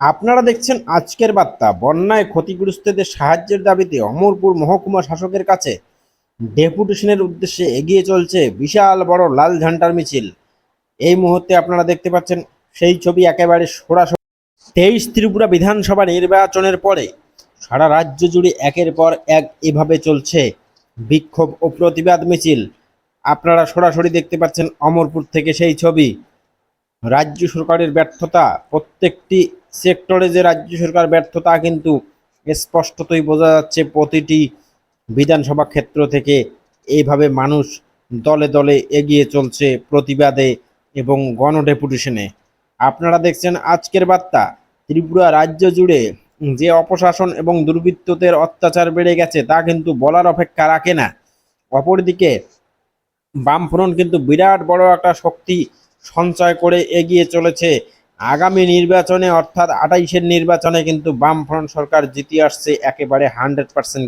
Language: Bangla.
আপনারা দেখছেন আজকের বার্তা। বন্যায় ক্ষতিগ্রস্তদের সাহায্যের দাবিতে অমরপুর মহকুমা শাসকের কাছে ডেপুটেশনের উদ্দেশ্যে এগিয়ে চলছে বিশাল বড় লাল ঝান্ডার মিছিল। এই মুহূর্তে আপনারা দেখতে পাচ্ছেন সেই ছবি একেবারে সরাসরি। তেইশ ত্রিপুরা বিধানসভা নির্বাচনের পরে সারা রাজ্য জুড়ে একের পর এক এভাবে চলছে বিক্ষোভ ও প্রতিবাদ মিছিল। আপনারা সরাসরি দেখতে পাচ্ছেন অমরপুর থেকে সেই ছবি। রাজ্য সরকারের ব্যর্থতা, প্রত্যেকটি সেক্টরে যে রাজ্য সরকার ব্যর্থতা কিন্তু স্পষ্টতই বোঝা যাচ্ছে প্রতিটি বিধানসভা ক্ষেত্র থেকে। এইভাবে মানুষ দলে দলে এগিয়ে চলছে প্রতিবাদে এবং গণডেপুটেশনে। আপনারা দেখছেন আজকের বার্তা। ত্রিপুরা রাজ্য জুড়ে যে অপশাসন এবং দুর্বৃত্তদের অত্যাচার বেড়ে গেছে তা কিন্তু বলার অপেক্ষা রাখে না। অপরদিকে বামফ্রন্ট কিন্তু বিরাট বড় একটা শক্তি সঞ্চয় করে এগিয়ে চলেছে। আগামী নির্বাচনে অর্থাৎ আঠাইশের নির্বাচনে কিন্তু বামফ্রন্ট সরকার জিতে আসছে একেবারে হান্ড্রেড পার্সেন্ট